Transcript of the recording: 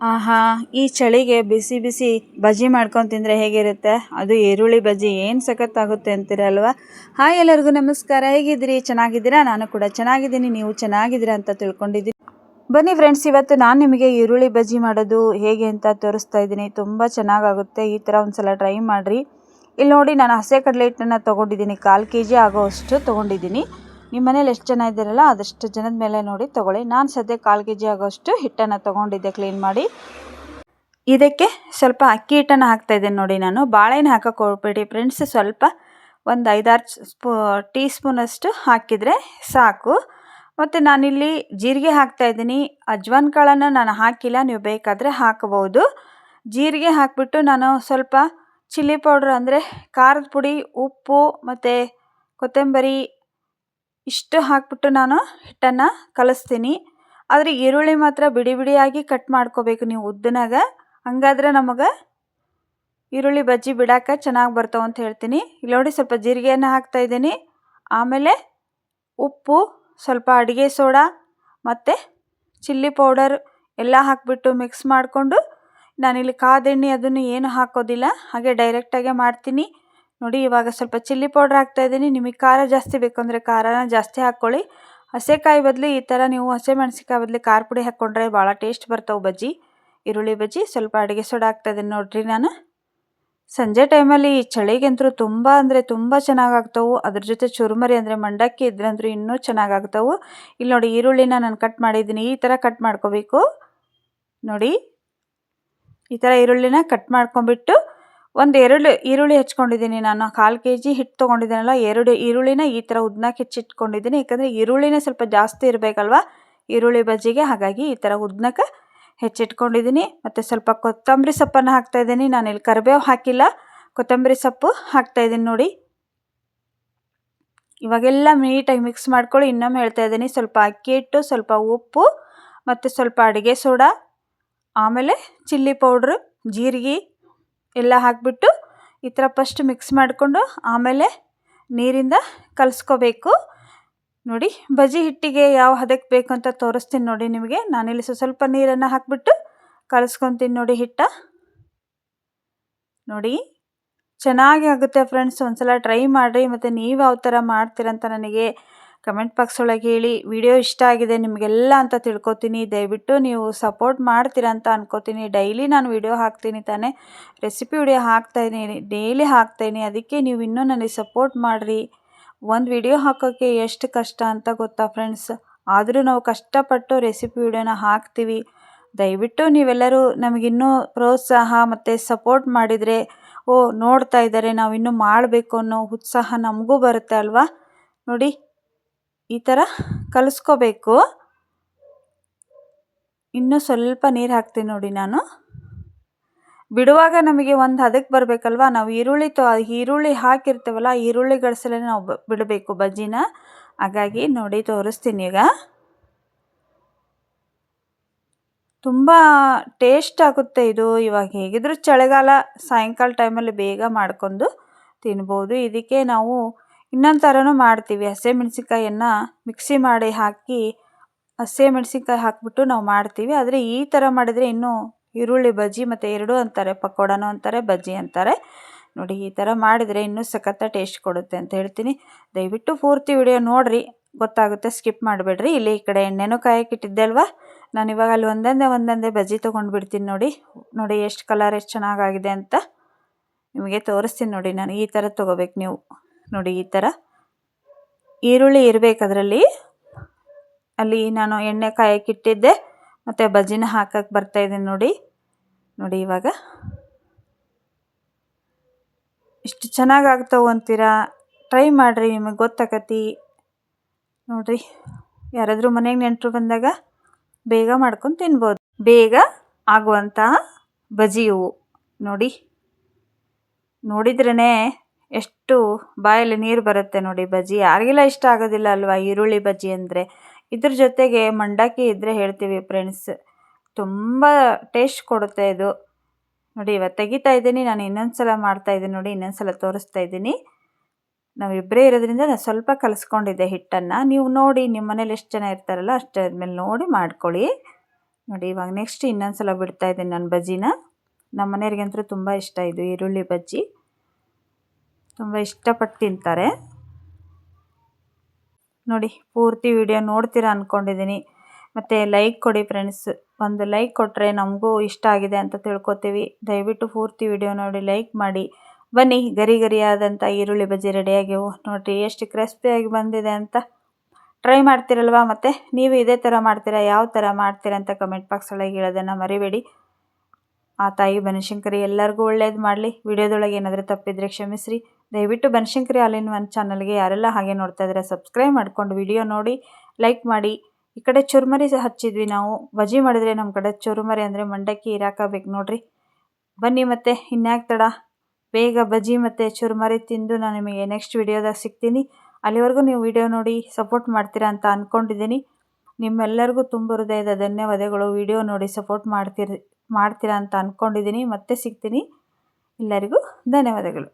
ಆಹಾ, ಈ ಚಳಿಗೆ ಬಿಸಿ ಬಿಸಿ ಬಜ್ಜಿ ಮಾಡ್ಕೊಂಡು ತಿಂದರೆ ಹೇಗಿರುತ್ತೆ? ಅದು ಈರುಳ್ಳಿ ಬಜ್ಜಿ ಏನು ಸಖತ್ತಾಗುತ್ತೆ ಅಂತೀರಲ್ವಾ ಹಾಯ್ ಎಲ್ಲರಿಗೂ ನಮಸ್ಕಾರ. ಹೇಗಿದ್ದೀರಿ? ಚೆನ್ನಾಗಿದ್ದೀರಾ? ನಾನು ಕೂಡ ಚೆನ್ನಾಗಿದ್ದೀನಿ. ನೀವು ಚೆನ್ನಾಗಿದ್ದೀರಾ ಅಂತ ತಿಳ್ಕೊಂಡಿದ್ದೀನಿ ಬನ್ನಿ ಫ್ರೆಂಡ್ಸ್ ಇವತ್ತು ನಾನು ನಿಮಗೆ ಈರುಳ್ಳಿ ಬಜ್ಜಿ ಮಾಡೋದು ಹೇಗೆ ಅಂತ ತೋರಿಸ್ತಾ ಇದ್ದೀನಿ. ತುಂಬ ಚೆನ್ನಾಗಾಗುತ್ತೆ. ಈ ಥರ ಒಂದ್ಸಲ ಟ್ರೈ ಮಾಡಿರಿ. ಇಲ್ಲಿ ನೋಡಿ, ನಾನು ಹಸೆ ಕಡಲೆ ಹಿಟ್ಟನ್ನು ತೊಗೊಂಡಿದ್ದೀನಿ. ಕಾಲು ಕೆ ಜಿ ಆಗೋವಷ್ಟು ತೊಗೊಂಡಿದ್ದೀನಿ. ನಿಮ್ಮ ಮನೇಲಿ ಎಷ್ಟು ಜನ ಇದ್ದೀರಲ್ಲ, ಅದಷ್ಟು ಜನದ ಮೇಲೆ ನೋಡಿ ತೊಗೊಳ್ಳಿ. ನಾನು ಸದ್ಯ ಕಾಲು ಕೆ ಜಿ ಆಗೋಷ್ಟು ಹಿಟ್ಟನ್ನು ತೊಗೊಂಡಿದ್ದೆ ಕ್ಲೀನ್ ಮಾಡಿ. ಇದಕ್ಕೆ ಸ್ವಲ್ಪ ಅಕ್ಕಿ ಹಿಟ್ಟನ್ನು ಹಾಕ್ತಾಯಿದ್ದೇನೆ ನೋಡಿ ನಾನು. ಬಾಳೆಹಣ್ಣು ಹಾಕೋಕೆ ಹೋಗ್ಬೇಡಿ ಫ್ರೆಂಡ್ಸ್ ಸ್ವಲ್ಪ ಒಂದು ಐದಾರು ಸ್ಪೂ, ಟೀ ಸ್ಪೂನಷ್ಟು ಹಾಕಿದರೆ ಸಾಕು. ಮತ್ತು ನಾನಿಲ್ಲಿ ಜೀರಿಗೆ ಹಾಕ್ತಾಯಿದ್ದೀನಿ ಅಜ್ವಾನ್ ಕಾಳನ್ನು ನಾನು ಹಾಕಿಲ್ಲ, ನೀವು ಬೇಕಾದರೆ ಹಾಕಬಹುದು ಜೀರಿಗೆ ಹಾಕಿಬಿಟ್ಟು ನಾನು ಸ್ವಲ್ಪ ಚಿಲ್ಲಿ ಪೌಡ್ರ್ ಅಂದರೆ ಖಾರದ ಪುಡಿ, ಉಪ್ಪು ಮತ್ತು ಕೊತ್ತಂಬರಿ ಇಷ್ಟು ಹಾಕ್ಬಿಟ್ಟು ನಾನು ಹಿಟ್ಟನ್ನು ಕಲಿಸ್ತೀನಿ. ಆದರೆ ಈರುಳ್ಳಿ ಮಾತ್ರ ಬಿಡಿ ಬಿಡಿಯಾಗಿ ಕಟ್ ಮಾಡ್ಕೋಬೇಕು ನೀವು ಉದ್ದನಾಗ. ಹಂಗಾದ್ರೆ ನಮಗೆ ಈರುಳ್ಳಿ ಬಜ್ಜಿ ಬಿಡಾಕ ಚೆನ್ನಾಗಿ ಬರ್ತಾವೆ ಅಂತ ಹೇಳ್ತೀನಿ. ಇಲ್ಲಿ ನೋಡಿ ಸ್ವಲ್ಪ ಜೀರಿಗೆಯನ್ನು ಹಾಕ್ತಾಯಿದ್ದೀನಿ ಆಮೇಲೆ ಉಪ್ಪು, ಸ್ವಲ್ಪ ಅಡುಗೆ ಸೋಡಾ ಮತ್ತು ಚಿಲ್ಲಿ ಪೌಡರ್ ಎಲ್ಲ ಹಾಕಿಬಿಟ್ಟು ಮಿಕ್ಸ್ ಮಾಡಿಕೊಂಡು ನಾನಿಲ್ಲಿ ಕಾದೆಣ್ಣೆ ಅದನ್ನು ಏನು ಹಾಕೋದಿಲ್ಲ, ಹಾಗೆ ಡೈರೆಕ್ಟಾಗೆ ಮಾಡ್ತೀನಿ. ನೋಡಿ, ಇವಾಗ ಸ್ವಲ್ಪ ಚಿಲ್ಲಿ ಪೌಡ್ರ್ ಹಾಕ್ತಾಯಿದ್ದೀನಿ ನಿಮಗೆ ಖಾರ ಜಾಸ್ತಿ ಬೇಕು ಅಂದರೆ ಖಾರನ ಜಾಸ್ತಿ ಹಾಕ್ಕೊಳ್ಳಿ. ಹಸೆಕಾಯಿ ಬದಲು ಈ ಥರ ನೀವು ಹಸಿಮೆಣ್ಸಿಕಾಯಿ ಬದಲು ಖಾರ ಪುಡಿ ಹಾಕ್ಕೊಂಡ್ರೆ ಭಾಳ ಟೇಸ್ಟ್ ಬರ್ತಾವೆ ಬಜ್ಜಿ. ಈರುಳ್ಳಿ ಬಜ್ಜಿ, ಸ್ವಲ್ಪ ಅಡುಗೆ ಸೋಡಾ ಹಾಕ್ತಾಯಿದ್ದೀನಿ ನೋಡಿರಿ ನಾನು. ಸಂಜೆ ಟೈಮಲ್ಲಿ ಈ ಚಳಿಗಂತೂ ತುಂಬ ಅಂದರೆ ತುಂಬ ಚೆನ್ನಾಗಾಗ್ತವೆ. ಅದ್ರ ಜೊತೆ ಚುರುಮರಿ ಅಂದರೆ ಮಂಡಕ್ಕಿ ಇದ್ರಂದ್ರೂ ಇನ್ನೂ ಚೆನ್ನಾಗಾಗ್ತವೆ. ಇಲ್ಲಿ ನೋಡಿ, ಈರುಳ್ಳಿನ ನಾನು ಕಟ್ ಮಾಡಿದ್ದೀನಿ. ಈ ಥರ ಕಟ್ ಮಾಡ್ಕೋಬೇಕು. ನೋಡಿ, ಈ ಥರ ಈರುಳ್ಳಿನ ಕಟ್ ಮಾಡ್ಕೊಂಬಿಟ್ಟು ಒಂದು ಎರಡು ಈರುಳ್ಳಿ ಹೆಚ್ಕೊಂಡಿದ್ದೀನಿ ನಾನು. ಕಾಲು ಕೆ ಜಿ ಹಿಟ್ಟು ತೊಗೊಂಡಿದ್ದೀನಲ್ಲ, ಎರಡು ಈರುಳ್ಳಿನ ಈ ಥರ ಉದ್ನಕ್ಕೆ ಹೆಚ್ಚಿಟ್ಕೊಂಡಿದ್ದೀನಿ. ಯಾಕಂದರೆ ಈರುಳ್ಳಿನೇ ಸ್ವಲ್ಪ ಜಾಸ್ತಿ ಇರಬೇಕಲ್ವ? ಈರುಳ್ಳಿ ಬಜ್ಜಿಗೆ ಹಾಗಾಗಿ ಈ ಥರ ಉದ್ದನಕ್ಕೆ ಹೆಚ್ಚಿಟ್ಕೊಂಡಿದ್ದೀನಿ. ಮತ್ತು ಸ್ವಲ್ಪ ಕೊತ್ತಂಬರಿ ಸೊಪ್ಪನ್ನು ಹಾಕ್ತಾಯಿದ್ದೀನಿ ಇಲ್ಲಿ ಕರಿಬೇವು ಹಾಕಿಲ್ಲ. ಕೊತ್ತಂಬರಿ ಸೊಪ್ಪು ಹಾಕ್ತಾಯಿದ್ದೀನಿ ನೋಡಿ. ಇವಾಗೆಲ್ಲ ನೀಟಾಗಿ ಮಿಕ್ಸ್ ಮಾಡ್ಕೊಳ್ಳಿ. ಇನ್ನೊಮ್ಮೆ ಹೇಳ್ತಾ ಇದ್ದೀನಿ, ಸ್ವಲ್ಪ ಅಕ್ಕಿ ಹಿಟ್ಟು, ಸ್ವಲ್ಪ ಉಪ್ಪು, ಮತ್ತು ಸ್ವಲ್ಪ ಅಡುಗೆ ಸೋಡಾ, ಆಮೇಲೆ ಚಿಲ್ಲಿ ಪೌಡ್ರು, ಜೀರಿಗೆ ಎಲ್ಲ ಹಾಕಿಬಿಟ್ಟು ಈ ಥರ ಫಸ್ಟ್ ಮಿಕ್ಸ್ ಮಾಡಿಕೊಂಡು ಆಮೇಲೆ ನೀರಿಂದ ಕಲಸ್ಕೋಬೇಕು. ನೋಡಿ, ಬಜ್ಜಿ ಹಿಟ್ಟಿಗೆ ಯಾವ ಹದಕ್ಕೆ ಬೇಕು ಅಂತ ತೋರಿಸ್ತೀನಿ ನೋಡಿ ನಿಮಗೆ. ನಾನಿಲ್ಲಿ ಸ್ವಲ್ಪ ನೀರನ್ನು ಹಾಕಿಬಿಟ್ಟು ಕಲಸ್ಕೊತೀನಿ ನೋಡಿ ಹಿಟ್ಟ. ನೋಡಿ, ಚೆನ್ನಾಗಿ ಆಗುತ್ತೆ ಫ್ರೆಂಡ್ಸ್ ಒಂದ್ಸಲ ಟ್ರೈ ಮಾಡಿರಿ, ಮತ್ತು ನೀವು ಯಾವ ಥರ ಮಾಡ್ತೀರಂತ ನನಗೆ ಕಮೆಂಟ್ ಬಾಕ್ಸ್ ಒಳಗೆ ಹೇಳಿ. ವಿಡಿಯೋ ಇಷ್ಟ ಆಗಿದೆ ನಿಮಗೆಲ್ಲ ಅಂತ ತಿಳ್ಕೊತೀನಿ. ದಯವಿಟ್ಟು ನೀವು ಸಪೋರ್ಟ್ ಮಾಡ್ತೀರಾ ಅಂತ ಅನ್ಕೋತೀನಿ. ಡೈಲಿ ನಾನು ವಿಡಿಯೋ ಹಾಕ್ತೀನಿ ತಾನೇ. ರೆಸಿಪಿ ವಿಡಿಯೋ ಹಾಕ್ತಾಯಿದ್ದೀನಿ ಡೈಲಿ ಹಾಕ್ತಾಯಿನಿ ಅದಕ್ಕೆ ನೀವು ಇನ್ನೂ ನನಗೆ ಸಪೋರ್ಟ್ ಮಾಡಿರಿ. ಒಂದು ವಿಡಿಯೋ ಹಾಕೋಕ್ಕೆ ಎಷ್ಟು ಕಷ್ಟ ಅಂತ ಗೊತ್ತಾ ಫ್ರೆಂಡ್ಸ್? ಆದರೂ ನಾವು ಕಷ್ಟಪಟ್ಟು ರೆಸಿಪಿ ವಿಡಿಯೋನ ಹಾಕ್ತೀವಿ. ದಯವಿಟ್ಟು ನೀವೆಲ್ಲರೂ ನಮಗಿನ್ನೂ ಪ್ರೋತ್ಸಾಹ ಮತ್ತು ಸಪೋರ್ಟ್ ಮಾಡಿದರೆ ಓ ನೋಡ್ತಾ ಇದ್ದಾರೆ ನಾವು ಇನ್ನೂ ಮಾಡಬೇಕು ಅನ್ನೋ ಉತ್ಸಾಹ ನಮಗೂ ಬರುತ್ತೆ ಅಲ್ವಾ? ನೋಡಿ. ಈ ಥರ ಕಲಸ್ಕೋಬೇಕು. ಇನ್ನೂ ಸ್ವಲ್ಪ ನೀರು ಹಾಕ್ತೀನಿ ನೋಡಿ ನಾನು. ಬಿಡುವಾಗ ನಮಗೆ ಒಂದು ಹದಕ್ಕೆ ಬರಬೇಕಲ್ವ? ನಾವು ಈರುಳ್ಳಿ ತೊ, ಈರುಳ್ಳಿ ಹಾಕಿರ್ತೀವಲ್ಲ ಈರುಳ್ಳಿ ಗಡಿಸಲೇ ನಾವು ಬಿಡಬೇಕು ಬಜ್ಜಿನ. ಹಾಗಾಗಿ ನೋಡಿ ತೋರಿಸ್ತೀನಿ ಈಗ. ತುಂಬ ಟೇಸ್ಟ್ ಆಗುತ್ತೆ ಇದು. ಇವಾಗ ಹೇಗಿದ್ರು ಚಳಿಗಾಲ ಸಾಯಂಕಾಲ ಟೈಮಲ್ಲಿ ಬೇಗ ಮಾಡ್ಕೊಂಡು ತಿನ್ಬೋದು. ಇದಕ್ಕೆ ನಾವು ಇನ್ನೊಂದು ಥರನೂ ಮಾಡ್ತೀವಿ ಹಸಿಮೆಣ್ಸಿನ್ಕಾಯನ್ನು ಮಿಕ್ಸಿ ಮಾಡಿ ಹಾಕಿ ಹಸಿಮೆಣ್ಸಿನ್ಕಾಯಿ ಹಾಕಿಬಿಟ್ಟು ನಾವು ಮಾಡ್ತೀವಿ. ಆದರೆ ಈ ಥರ ಮಾಡಿದರೆ ಇನ್ನೂ ಈರುಳ್ಳಿ ಬಜ್ಜಿ ಮತ್ತು ಎರಡು ಅಂತಾರೆ, ಪಕೋಡನೂ ಅಂತಾರೆ, ಬಜ್ಜಿ ಅಂತಾರೆ. ನೋಡಿ, ಈ ಥರ ಮಾಡಿದರೆ ಇನ್ನೂ ಸಖತ್ತ ಟೇಸ್ಟ್ ಕೊಡುತ್ತೆ ಅಂತ ಹೇಳ್ತೀನಿ. ದಯವಿಟ್ಟು ಪೂರ್ತಿ ವಿಡಿಯೋ ನೋಡಿರಿ. ಗೊತ್ತಾಗುತ್ತೆ ಸ್ಕಿಪ್ ಮಾಡಿಬಿಡ್ರಿ. ಇಲ್ಲಿ ಈ ಕಡೆ ಎಣ್ಣೆನೂ ಕಾಯಕ್ಕಿಟ್ಟಿದ್ದೆ ಅಲ್ವಾ? ನಾನು ಇವಾಗ ಅಲ್ಲಿ ಒಂದೊಂದೇ ಒಂದೊಂದೇ ಬಜ್ಜಿ ತೊಗೊಂಡು ಬಿಡ್ತೀನಿ ನೋಡಿ. ನೋಡಿ, ಎಷ್ಟು ಕಲರ್ ಎಷ್ಟು ಚೆನ್ನಾಗಾಗಿದೆ ಅಂತ. ನಿಮಗೆ ತೋರಿಸ್ತೀನಿ ನೋಡಿ ನಾನು ಈ ಥರ ತೊಗೋಬೇಕು ನೀವು. ನೋಡಿ ಈ ಥರ ಈರುಳ್ಳಿ ಇರಬೇಕು ಅದರಲ್ಲಿ. ಅಲ್ಲಿ ನಾನು ಎಣ್ಣೆ ಕಾಯಕ್ಕಿಟ್ಟಿದ್ದೆ ಮತ್ತು ಬಜ್ಜಿನ ಹಾಕಕ್ಕೆ ಬರ್ತಾಯಿದ್ದೀನಿ ನೋಡಿ. ನೋಡಿ ಇವಾಗ. ಇಷ್ಟು ಚೆನ್ನಾಗಿ ಆಗ್ತಾವೆ ಅಂತೀರಾ? ಟ್ರೈ ಮಾಡಿರಿ, ನಿಮಗೆ ಗೊತ್ತಾಗತಿ ನೋಡಿರಿ, ಯಾರಾದರೂ ಮನೆಗೆ ನೆಂಟರು ಬಂದಾಗ ಬೇಗ ಮಾಡ್ಕೊಂಡು ತಿನ್ಬೋದು. ಬೇಗ ಆಗುವಂತಹ ಬಜ್ಜಿ ಇವು ನೋಡಿ. ನೋಡಿದ್ರೇ ಎಷ್ಟು ಬಾಯಲ್ಲಿ ನೀರು ಬರುತ್ತೆ ನೋಡಿ ಬಜ್ಜಿ. ಯಾರಿಗೆಲ್ಲ ಇಷ್ಟ ಆಗೋದಿಲ್ಲ ಅಲ್ವಾ ಈರುಳ್ಳಿ ಬಜ್ಜಿ ಅಂದರೆ? ಇದ್ರ ಜೊತೆಗೆ ಮಂಡಕ್ಕಿ ಇದ್ದರೆ ಹೇಳ್ತೀವಿ ಫ್ರೆಂಡ್ಸ್ ತುಂಬ ಟೇಸ್ಟ್ ಕೊಡುತ್ತೆ ಇದು. ನೋಡಿ ಇವತ್ತು ತೆಗಿತಾ ಇದ್ದೀನಿ, ನಾನು ಇನ್ನೊಂದು ಸಲ ಮಾಡ್ತಾಯಿದ್ದೀನಿ ನೋಡಿ ಇನ್ನೊಂದು ಸಲ ತೋರಿಸ್ತಾ ಇದ್ದೀನಿ. ನಾವಿಬ್ಬರೇ ಇರೋದ್ರಿಂದ ನಾನು ಸ್ವಲ್ಪ ಕಲಿಸ್ಕೊಂಡಿದ್ದೆ ಹಿಟ್ಟನ್ನು. ನೀವು ನೋಡಿ ನಿಮ್ಮ ಮನೇಲಿ ಎಷ್ಟು ಜನ ಇರ್ತಾರಲ್ಲ ಅಷ್ಟು ಆದಮೇಲೆ ನೋಡಿ ಮಾಡ್ಕೊಳ್ಳಿ. ನೋಡಿ ಇವಾಗ ನೆಕ್ಸ್ಟ್ ಇನ್ನೊಂದು ಸಲ ಬಿಡ್ತಾ ಇದ್ದೀನಿ ನಾನು ಬಜ್ಜಿನ. ನಮ್ಮ ಮನೆಯವ್ರಿಗಂತೂ ತುಂಬ ಇಷ್ಟ ಇದು ಈರುಳ್ಳಿ ಬಜ್ಜಿ. ತುಂಬ ಇಷ್ಟಪಟ್ಟು ತಿಂತಾರೆ. ನೋಡಿ, ಪೂರ್ತಿ ವಿಡಿಯೋ ನೋಡ್ತೀರಾ ಅಂದ್ಕೊಂಡಿದ್ದೀನಿ ಮತ್ತು ಲೈಕ್ ಕೊಡಿ ಫ್ರೆಂಡ್ಸ್ ಒಂದು ಲೈಕ್ ಕೊಟ್ಟರೆ ನಮಗೂ ಇಷ್ಟ ಆಗಿದೆ ಅಂತ ತಿಳ್ಕೊತೀವಿ. ದಯವಿಟ್ಟು ಪೂರ್ತಿ ವಿಡಿಯೋ ನೋಡಿ ಲೈಕ್ ಮಾಡಿ. ಬನ್ನಿ, ಗರಿ ಗರಿಯಾದಂಥ ಈರುಳ್ಳಿ ಬಜ್ಜಿ ರೆಡಿಯಾಗಿವು ನೋಡಿರಿ, ಎಷ್ಟು ಕ್ರಿಸ್ಪಿಯಾಗಿ ಬಂದಿದೆ ಅಂತ ಟ್ರೈ ಮಾಡ್ತೀರಲ್ವಾ? ಮತ್ತು ನೀವು ಇದೇ ಥರ ಮಾಡ್ತೀರಾ, ಯಾವ ಥರ ಮಾಡ್ತೀರಾ ಅಂತ ಕಮೆಂಟ್ ಬಾಕ್ಸ್ ಒಳಗೆ ಹೇಳೋದನ್ನು ಮರಿಬೇಡಿ. ಆ ತಾಯಿ ಬನಶಂಕರಿ ಎಲ್ಲರಿಗೂ ಒಳ್ಳೇದು ಮಾಡಲಿ. ವಿಡಿಯೋದೊಳಗೆ ಏನಾದರೂ ತಪ್ಪಿದ್ರೆ ಕ್ಷಮಿಸ್ರಿ. ದಯವಿಟ್ಟು ಬನಶಂಕರಿ ಆಲಿನ್ ಒನ್ ಚಾನಲ್ಗೆ ಯಾರೆಲ್ಲ ಹಾಗೆ ನೋಡ್ತಾ ಇದ್ದಾರೆ, ಸಬ್ಸ್ಕ್ರೈಬ್ ಮಾಡಿಕೊಂಡು ವಿಡಿಯೋ ನೋಡಿ, ಲೈಕ್ ಮಾಡಿ. ಈ ಕಡೆ ಚುರುಮರಿ ಹಚ್ಚಿದ್ವಿ ನಾವು. ಬಜಿ ಮಾಡಿದರೆ ನಮ್ಮ ಕಡೆ ಚುರುಮರಿ ಅಂದರೆ ಮಂಡಕ್ಕಿ ಇರಾಕಬೇಕು ನೋಡಿರಿ. ಬನ್ನಿ ಮತ್ತೆ, ಇನ್ಯಾಕೆ ತಡ. ಬೇಗ ಬಜ್ಜಿ ಮತ್ತು ಚುರುಮರಿ ತಿಂದು ನಾನು ನಿಮಗೆ ನೆಕ್ಸ್ಟ್ ವಿಡಿಯೋದಾಗ ಸಿಗ್ತೀನಿ. ಅಲ್ಲಿವರೆಗೂ ನೀವು ವಿಡಿಯೋ ನೋಡಿ ಸಪೋರ್ಟ್ ಮಾಡ್ತೀರಾ ಅಂತ ಅಂದ್ಕೊಂಡಿದ್ದೀನಿ ನಿಮ್ಮೆಲ್ಲರಿಗೂ ತುಂಬ ಹೃದಯದ ಧನ್ಯವಾದಗಳು. ವಿಡಿಯೋ ನೋಡಿ ಸಪೋರ್ಟ್ ಮಾಡ್ತೀರಿ, ಮಾಡ್ತೀರಾ ಅಂತ ಅಂದ್ಕೊಂಡಿದ್ದೀನಿ ಮತ್ತೆ ಸಿಗ್ತೀನಿ. ಎಲ್ಲರಿಗೂ ಧನ್ಯವಾದಗಳು.